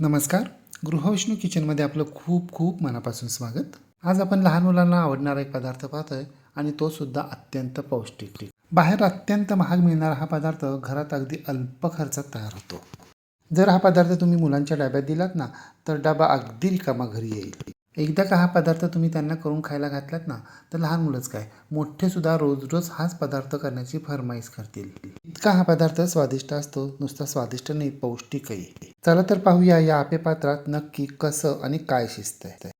नमस्कार. गृहविष्णू किचनमध्ये आपलं खूप खूप मनापासून स्वागत. आज आपण लहान मुलांना आवडणारा एक पदार्थ पाहतोय आणि तो सुद्धा अत्यंत पौष्टिक बाहेर अत्यंत महाग मिळणारा हा पदार्थ घरात अगदी अल्प खर्चात तयार होतो. जर हा पदार्थ तुम्ही मुलांच्या डब्यात दिलात ना तर डबा अगदी रिकामा घरी येईल. एकदा का हा पदार्थ तुम्ही त्यांना करून खायला घातलात ना तर लहान मुलंच काय? मोठेसुद्धा रोज रोज हाच पदार्थ करण्याची फरमाईश करतील. इतका हा पदार्थ स्वादिष्ट असतो नुसता स्वादिष्ट नाही पौष्टिकही. चला तर पाहूया या आपे पात्रात नक्की कसं आणि काय शिस्त आहे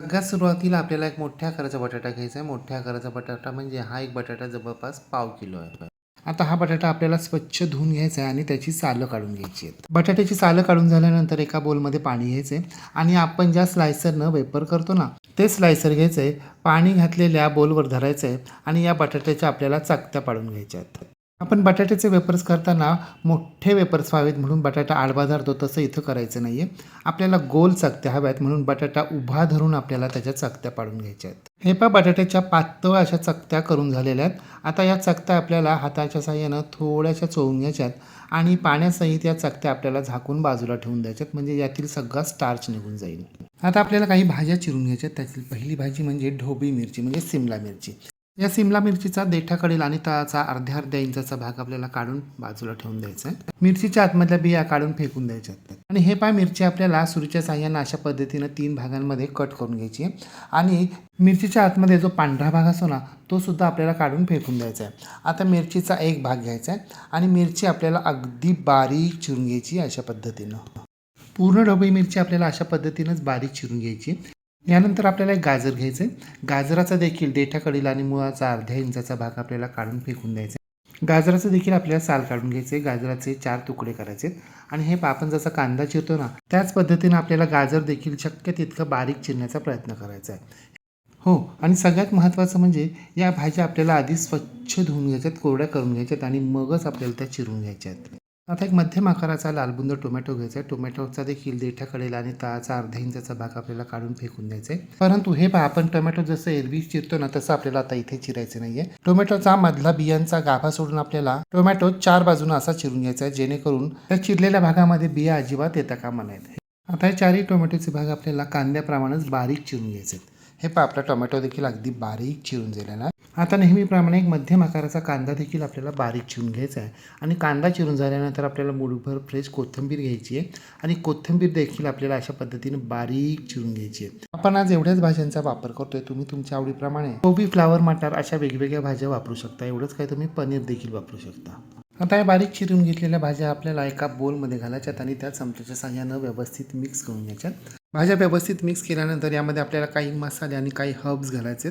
सगळ्यात सुरुवातीला आपल्याला एक मोठ्या आकाराचा बटाटा घ्यायचा आहे. मोठ्या आकाराचा बटाटा म्हणजे हा एक बटाटा जवळपास पाव किलो आहे. आता हा बटाटा आपल्याला स्वच्छ धुवून घ्यायचा आहे आणि त्याची सालं काढून घ्यायची आहेत. बटाट्याची सालं काढून झाल्यानंतर एका बोलमध्ये पाणी घ्यायचं आहे आणि आपण ज्या स्लायसरनं वेपर करतो ना ते स्लायसर घ्यायचं आहे पाणी घातलेल्या बोलवर धरायचं आहे आणि या बटाट्याच्या आपल्याला चाकत्या पाडून घ्यायच्या आहेत. आपण बटाट्याचे वेपर्स करताना मोठे वेपर्स व्हावेत म्हणून बटाटा आडवा धरतो तसं इथं करायचं नाही आहे आपल्याला गोल चकत्या हव्यात म्हणून बटाटा उभा धरून आपल्याला त्याच्या चकत्या पाडून घ्यायच्या आहेत. हे पा बटाट्याच्या पातळ अशा चकत्या करून झालेल्या आहेत. आता या चकत्या आपल्याला हाताच्या साह्यानं थोड्याशा चोळून घ्यायच्यात आणि पाण्यासहित या चकत्या आपल्याला झाकून बाजूला ठेवून द्यायच्यात म्हणजे यातील सगळा स्टार्च निघून जाईल. आता आपल्याला काही भाज्या चिरून घ्यायच्यात त्यातील पहिली भाजी म्हणजे ढोबी मिरची म्हणजे सिमला मिरची. या सिमला मिरचीचा देठाकडील आणि तळाचा अर्ध्या अर्ध्या इंचाचा भाग आपल्याला काढून बाजूला ठेवून द्यायचा आहे मिरचीच्या आतमधल्या बिया काढून फेकून द्यायच्या आहेत. आणि हे पाय मिरची आपल्याला सुरीच्या साह्यानं अशा पद्धतीनं तीन भागांमध्ये कट करून घ्यायची आहे. आणि मिरचीच्या आतमध्ये जो पांढरा भाग असतो ना तो सुद्धा आपल्याला काढून फेकून द्यायचा आहे. आता मिरचीचा एक भाग घ्यायचा आहे. आणि मिरची आपल्याला अगदी बारीक चिरून घ्यायची अशा पद्धतीनं. पूर्ण ढोबळी मिरची आपल्याला अशा पद्धतीनंच बारीक चिरून घ्यायची. यानंतर आपल्याला एक गाजर घ्यायचं आहे. गाजराचा देखील देठाकडील आणि मुळाचा अर्ध्या इंचाचा भाग आपल्याला काढून फेकून द्यायचा आहे. गाजराचं देखील आपल्याला साल काढून घ्यायचं आहे. गाजराचे चार तुकडे करायचे आणि हे आपण जसा कांदा चिरतो ना त्याच पद्धतीनं आपल्याला गाजर देखील शक्य तितकं बारीक चिरण्याचा प्रयत्न करायचा आहे. हो आणि सगळ्यात महत्त्वाचं म्हणजे या भाज्या आपल्याला आधी स्वच्छ धुवून घ्यायच्यात कोरड्या करून घ्यायच्यात आणि मगच आपल्याला त्या चिरून घ्यायच्या आहेत. आता एक मध्यम आकाराचा लालबुंद टोमॅटो घ्यायचा आहे. टोमॅटोचा देखील देठाकडेल आणि तळाचा अर्ध्या इंचाचा भाग आपल्याला काढून फेकून द्यायचा आहे. परंतु हे पहा आपण टोमॅटो जसं एरवी चिरतो ना तसं आपल्याला आता इथे चिरायचं नाहीये. टोमॅटोचा मधला बियांचा गाभा सोडून आपल्याला टोमॅटो चार बाजूने असा चिरून घ्यायचा आहे जेणेकरून त्या चिरलेल्या भागामध्ये बिया अजिबात येता कामा नाहीत आता हे चारही टोमॅटोचे भाग आपल्याला कांद्याप्रमाणेच बारीक चिरून घ्यायचे आहेत. हे पहा आपला टोमॅटो देखील अगदी बारीक चिरून झालेला आहे. आता नेहमीप्रमाणे एक मध्यम आकाराचा कांदा देखील आपल्याला बारीक चिरून घ्यायचा आहे. आणि कांदा चिरून झाल्यानंतर आपल्याला मुठभर फ्रेश कोथिंबीर घ्यायची आहे. आणि कोथिंबीर देखील आपल्याला अशा पद्धतीने बारीक चिरून घ्यायची आहे. आपण आज एवढ्याच भाज्यांचा वापर करतोय तुम्ही तुमच्या आवडीप्रमाणे. कोबी फ्लावर मटार अशा वेगवेगळ्या भाज्या वापरू शकता. एवढंच काय तुम्ही पनीर देखील वापरू शकता. आता या बारीक चिरून घेतलेल्या भाज्या आपल्याला एका बोलमध्ये घालायच्यात आणि त्या चमच्याच्या साह्यानं व्यवस्थित मिक्स करून घ्यायच्यात भाज्या व्यवस्थित मिक्स केल्यानंतर यामध्ये आपल्याला काही मसाले आणि काही हर्ब्स घालायचे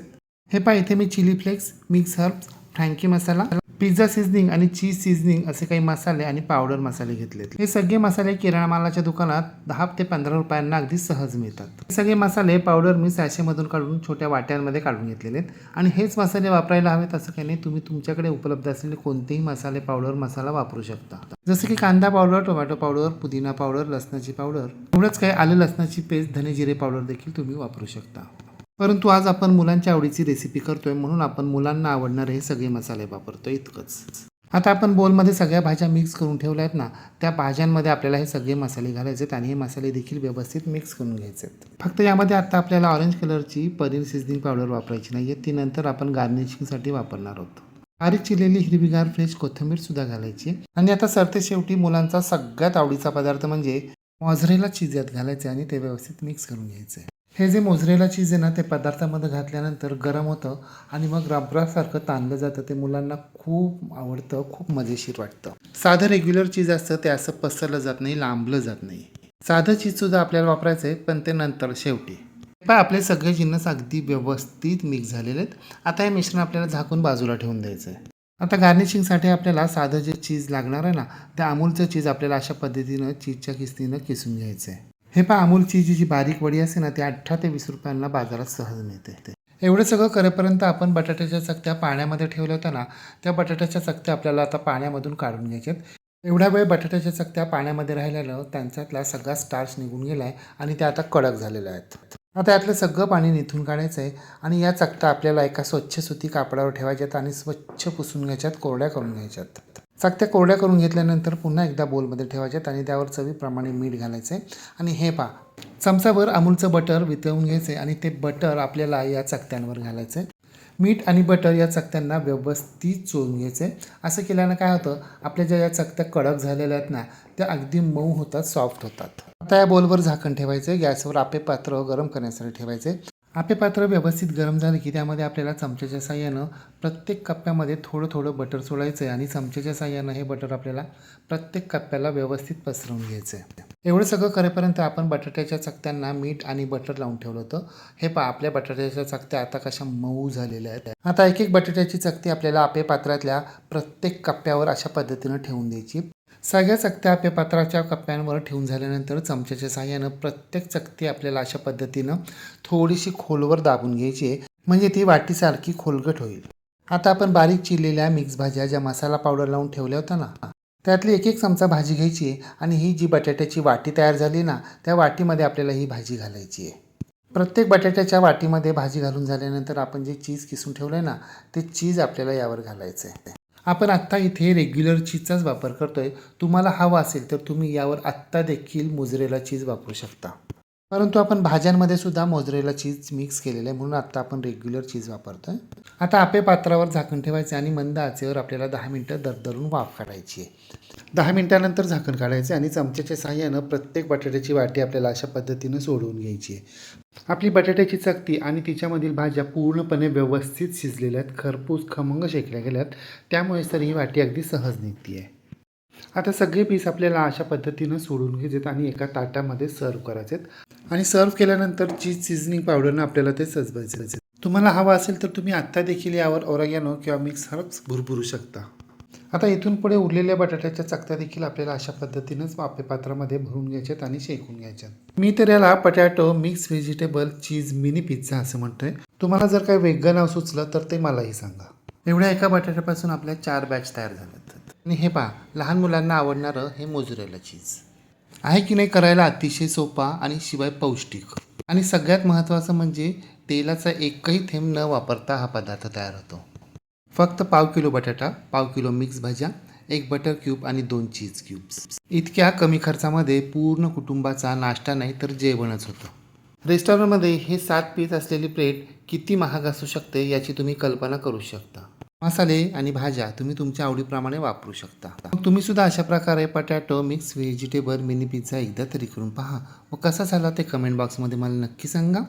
हे पहा इथे मी chilli flakes mix herbs frankie masala pizza seasoning आणि चीज सिझनिंग असे काही मसाले आणि पावडर मसाले घेतलेत. हे सगळे मसाले किराणा मालाच्या दुकानात दहा ते पंधरा रुपयांना अगदी सहज मिळतात. हे सगळे मसाले पावडर मी सॅशेमधून काढून छोट्या वाट्यांमध्ये काढून घेतलेले आहेत. आणि हेच मसाले वापरायला हवेत असं काही नाही तुम्ही तुमच्याकडे उपलब्ध असलेले कोणतेही मसाले पावडर मसाला वापरू शकता. जसं की कांदा पावडर टोमॅटो पावडर पुदिना पावडर लसणाची पावडर एवढंच काही आलं लसणाची पेस्ट धने जिरे पावडर देखील तुम्ही वापरू शकता. परंतु आज आपण मुलांच्या आवडीची रेसिपी करतोय म्हणून आपण मुलांना आवडणारे हे सगळे मसाले वापरतो इतकंच. आता आपण बोलमध्ये सगळ्या भाज्या मिक्स करून ठेवल्या आहेत ना त्या भाज्यांमध्ये आपल्याला हे सगळे मसाले घालायचे आहेत आणि हे मसाले देखील व्यवस्थित मिक्स करून घ्यायचे आहेत फक्त यामध्ये आता आपल्याला ऑरेंज कलरची पनीर सिझनिंग पावडर वापरायची नाही आहे ती नंतर आपण गार्निशिंगसाठी वापरणार आहोत. बारीक चिरलेली हिरवीगार फ्रेश कोथिंबीर सुद्धा घालायची आणि आता सरते शेवटी मुलांचा सगळ्यात आवडीचा पदार्थ म्हणजे मॉझरेला चीज यात घालायचे आणि ते व्यवस्थित मिक्स करून घ्यायचे. हे जे मोजरेला चीज आहे ना ते पदार्थामध्ये घातल्यानंतर गरम होतं आणि मग रबरासारखं ताणलं जातं. ते मुलांना खूप आवडतं खूप मजेशीर वाटतं. साधं रेग्युलर चीज असतं ते असं पसरलं जात नाही लांबलं जात नाही. साधं चीजसुद्धा आपल्याला वापरायचं आहे पण ते नंतर शेवटी. पण आपले सगळे जिन्नस अगदी व्यवस्थित मिक्स झालेले आहेत. आता हे मिश्रण आपल्याला झाकून बाजूला ठेवून द्यायचं आहे आता गार्निशिंगसाठी आपल्याला साधं जे चीज लागणार आहे ना त्या अमूलचं चीज आपल्याला अशा पद्धतीनं चीजच्या किस्तीनं किसून घ्यायचं आहे हे पहा अमूलची जी जी बारीक वडी असते ना ती अठरा ते वीस रुपयांना बाजारात सहज मिळते एवढं सगळं करेपर्यंत आपण बटाट्याच्या चकत्या पाण्यामध्ये ठेवल्या होत्या ना त्या बटाट्याच्या चकत्या आपल्याला आता पाण्यामधून काढून घ्यायच्यात. एवढ्या वेळ बटाट्याच्या चकत्या पाण्यामध्ये राहिलेलं त्यांच्यातला सगळा स्टार्च निघून गेला आहे आणि त्या आता कडक झालेल्या आहेत. आता यातलं सगळं पाणी निथून काढायचं आहे आणि या चकत्या आपल्याला एका स्वच्छ सुती कापडावर ठेवायच्यात आणि स्वच्छ पुसून घ्यायच्यात कोरड्या करून घ्यायच्यात. चकत्या कोरड्या करून घेतल्यानंतर पुन्हा एकदा बोलमध्ये ठेवायच्यात आणि त्यावर चवीप्रमाणे मीठ घालायचं आणि हे पा चमचाभर अमूलचं बटर वितळून घ्यायचं आणि ते बटर आपल्याला या चकत्यांवर घालायचं मीठ आणि बटर या चकत्यांना व्यवस्थित चोळून घ्यायचं असं केल्यानं काय होतं आपल्या ज्या या चकत्या कडक झालेल्या आहेत ना त्या अगदी मऊ होतात सॉफ्ट होतात. आता या बोलवर झाकण ठेवायचं गॅसवर आपे पात्र गरम करण्यासाठी ठेवायचे आपे पात्र व्यवस्थित गरम झालं की त्यामध्ये आपल्याला चमच्याच्या साह्यानं प्रत्येक कप्प्यामध्ये थोडं थोडं बटर सोडायचं आहे आणि चमच्याच्या साह्यानं हे बटर आपल्याला प्रत्येक कप्प्याला व्यवस्थित पसरवून घ्यायचं आहे एवढं सगळं करेपर्यंत आपण बटाट्याच्या चकत्यांना मीठ आणि बटर लावून ठेवलं होतं. हे पहा आपल्या बटाट्याच्या चकत्या आता कशा मऊ झालेल्या आहेत. आता एक एक बटाट्याची चकती आपल्याला आपे पात्रातल्या प्रत्येक कप्प्यावर अशा पद्धतीनं ठेवून द्यायची. सगळ्या चकत्या आपल्या पात्राच्या कप्प्यांवर ठेवून झाल्यानंतर चमच्याच्या साह्यानं प्रत्येक चकती आपल्याला अशा पद्धतीनं थोडीशी खोलवर दाबून घ्यायची आहे. म्हणजे ती वाटीसारखी खोलगट होईल. आता आपण बारीक चिरलेल्या मिक्स भाज्या ज्या मसाला पावडर लावून ठेवल्या होत्या ना त्यातली एक एक चमचा भाजी घ्यायची आहे आणि ही जी बटाट्याची वाटी तयार झाली ना त्या वाटीमध्ये आपल्याला ही भाजी घालायची आहे. प्रत्येक बटाट्याच्या वाटीमध्ये भाजी घालून झाल्यानंतर आपण जे चीज किसून ठेवलं आहे ना ते चीज आपल्याला यावर घालायचं आहे आपण आत्ता इथे रेग्युलर चीजचाच वापर करतोय. तुम्हाला हवा असेल तर तुम्ही यावर आत्ता देखील मोजरेला चीज वापरू शकता. परंतु आपण भाज्यांमध्ये सुद्धा मोजरेला चीज मिक्स केलेलं आहे म्हणून आत्ता आपण रेग्युलर चीज वापरतो आहे आता आपे पात्रावर झाकण ठेवायचे आणि मंद आचेवर आपल्याला दहा मिनटं दरदरून वाफ काढायची आहे. दहा मिनटानंतर झाकण काढायचे आणि चमच्याच्या साह्यानं प्रत्येक बटाट्याची वाटी आपल्याला अशा पद्धतीनं सोडवून घ्यायची आहे. आपली बटाट्याची चकती आणि तिच्यामधील भाज्या पूर्णपणे व्यवस्थित शिजलेल्या आहेत खरपूस खमंग शेकल्या गेल्यात त्यामुळेच तर ही वाटी अगदी सहज निघती आहे आता सगळे पीस आपल्याला अशा पद्धतीनं सोडून घ्यायचेत आणि एका ताटामध्ये सर्व करायचेत. आणि सर्व केल्यानंतर चीज सिझनिंग पावडरनं आपल्याला ते सजवायचं तुम्हाला हवा असेल तर तुम्ही आत्ता देखील यावर ओरगॅनो किंवा मिक्स हर्ब्स भरभरू शकता. आता इथून पुढे उरलेल्या बटाट्याच्या चकत्या देखील आपल्याला अशा पद्धतीनंच वाफे पात्रामध्ये भरून घ्यायच्यात आणि शेकून घ्यायच्यात. मी तर याला potato mix vegetable cheese mini pizza असं म्हणतोय. तुम्हाला जर काही वेगळं नाव सुचलं तर ते मलाही सांगा. एवढ्या एका बटाट्यापासून आपल्या चार बॅच तयार झाल्यात. आणि हे पहा लहान मुलांना आवडणारं हे मोजरेला चीज. आहे की नाही करायला अतिशय सोपा आणि शिवाय पौष्टिक. आणि सगळ्यात महत्त्वाचं म्हणजे तेलाचा एकही थेंब न वापरता हा पदार्थ तयार होतो. फक्त पाव किलो बटाटा पाव किलो मिक्स भाज्या एक बटर क्यूब आणि दोन चीज क्यूब्स. इतक्या कमी खर्चामध्ये पूर्ण कुटुंबाचा नाश्ता नाही तर जेवणच होतं. रेस्टॉरंटमध्ये हे सात पीस असलेली प्लेट किती महाग असू शकते याची तुम्ही कल्पना करू शकता. मसाले आणि भाज्या तुम्ही तुमच्या आवडीप्रमाणे वापरू शकता. मग तुम्ही सुद्धा अशा प्रकारे potato mix vegetable mini pizza एकदा तरी करून पहा. व कसा झाला ते कमेंट बॉक्समध्ये मला नक्की सांगा.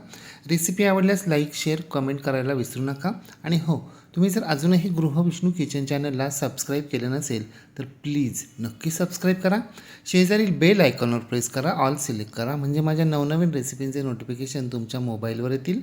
रेसिपी आवडल्यास लाईक शेअर कमेंट करायला विसरू नका. आणि हो तुम्ही जर अजूनही गृहविष्णू किचन चॅनलला सबस्क्राईब केलं नसेल तर प्लीज नक्की सबस्क्राईब करा. शेजारील बेल आयकॉनवर प्रेस करा. ऑल सिलेक्ट करा. म्हणजे माझ्या नवनवीन रेसिपींचे नोटिफिकेशन तुमच्या मोबाईलवर येतील.